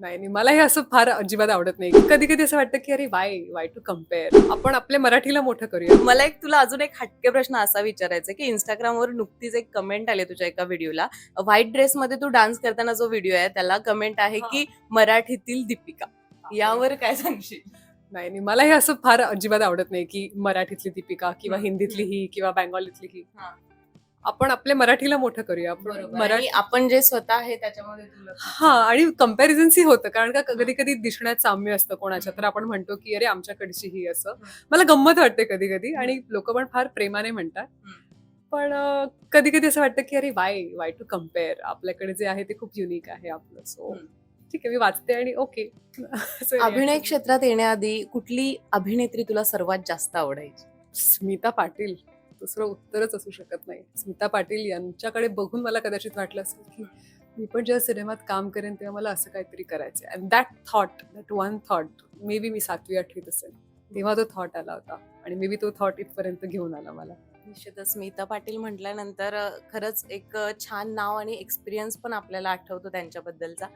नाही नाही. मला हे असं फार अजिबात आवडत नाही. कधी कधी असं वाटतं की अरे वाय वाय टू कंपेअर आपण आपल्या मराठीला मोठं करूया. मला एक तुला अजून एक हटके प्रश्न असा विचारायचा की इंस्टाग्रामवर नुकतीच एक कमेंट आली तुझ्या एका व्हिडिओला व्हाईट ड्रेसमध्ये तू डान्स करताना जो व्हिडिओ आहे त्याला कमेंट आहे की मराठीतील दीपिका. यावर काय सांगशील? नाही नाही. मला हे असं फार अजिबात आवडत नाही की मराठीतली दीपिका किंवा. हिंदीतली ही किंवा बेंगॉलीतली हा. आपण आपल्या मराठीला मोठं करूया. आपण मराठी आपण जे स्वतः आहे त्याच्यामध्ये हा आणि कम्पॅरिझन्स ही होतं कारण का कधी कधी दिसण्यात साम्य असतं कोणाच्या. तर आपण म्हणतो की अरे आमच्याकडची ही असं. मला गंमत वाटते कधी कधी आणि लोक पण फार प्रेमाने म्हणतात. पण कधी कधी असं वाटतं की अरे वाय वाय टू कंपेअर आपल्याकडे जे आहे ते खूप युनिक आहे आपलं. सो. ठीक आहे मी वाचते आणि ओके अभिनय क्षेत्रात येण्याआधी कुठली अभिनेत्री तुला सर्वात जास्त आवडायची? स्मिता पाटील. दुसरं उत्तरच असू शकत नाही. स्मिता पाटील यांच्याकडे बघून मला कदाचित वाटलं असेल की मी पण जेव्हा सिनेमात काम करेन तेव्हा मला असं काहीतरी करायचं and that thought that one thought maybe मी सातवी आठवीत असेल तेव्हा तो थॉट आला होता. आणि मे बी तो थॉट इथपर्यंत घेऊन आला मला. निश्चितच स्मिता पाटील म्हटल्यानंतर खरंच एक छान नाव आणि एक्सपिरियन्स पण आपल्याला आठवतो त्यांच्याबद्दलचा.